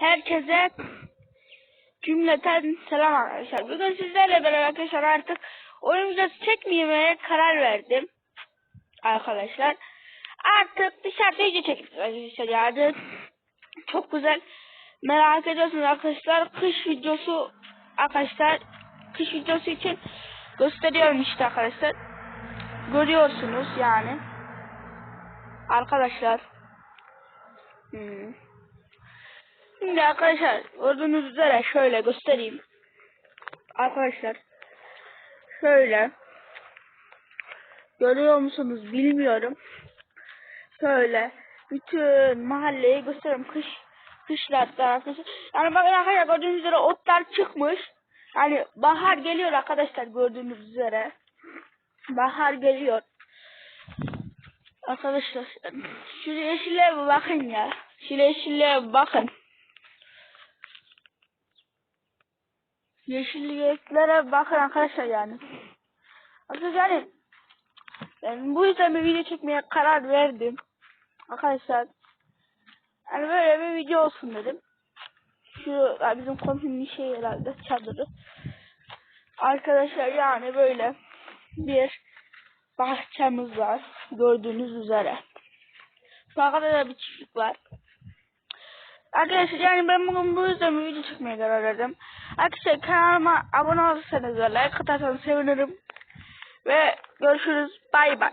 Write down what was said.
Herkese cümleten selam arkadaşlar. Bugün sizlerle beraber arkadaşlar artık oyun videosu çekmemeye karar verdim. Arkadaşlar. Artık dışarıda video çekeceğiz arkadaşlar. Yani çok güzel. Merak ediyorsunuz arkadaşlar. Kış videosu arkadaşlar. Kış videosu için gösteriyorum işte arkadaşlar. Görüyorsunuz yani. Arkadaşlar. Hmm. Şimdi arkadaşlar gördüğünüz üzere şöyle göstereyim. Arkadaşlar şöyle görüyor musunuz bilmiyorum. Şöyle bütün mahalleyi gösteriyorum kış kışlarda arkadaşlar. Yani bakın arkadaşlar gördüğünüz üzere otlar çıkmış. Yani bahar geliyor arkadaşlar gördüğünüz üzere. Bahar geliyor. Arkadaşlar şu yeşile bakın ya. Şu yeşile bakın. Yeşilliklere bakın arkadaşlar yani. Arkadaşlar yani ben bu yüzden bir video çekmeye karar verdim. Arkadaşlar yani böyle bir video olsun dedim. Şu bizim komşunun şey herhalde çadırı. Arkadaşlar yani böyle bir bahçemiz var. Gördüğünüz üzere. Arkada da bir çiftlik var. Arkadaşlar yani ben bugün bu yüzden bir video çekmeye karar verdim. Arkadaşlar kanalıma abone olursanız ve like atarsanız sevinirim. Ve görüşürüz. Bay bay.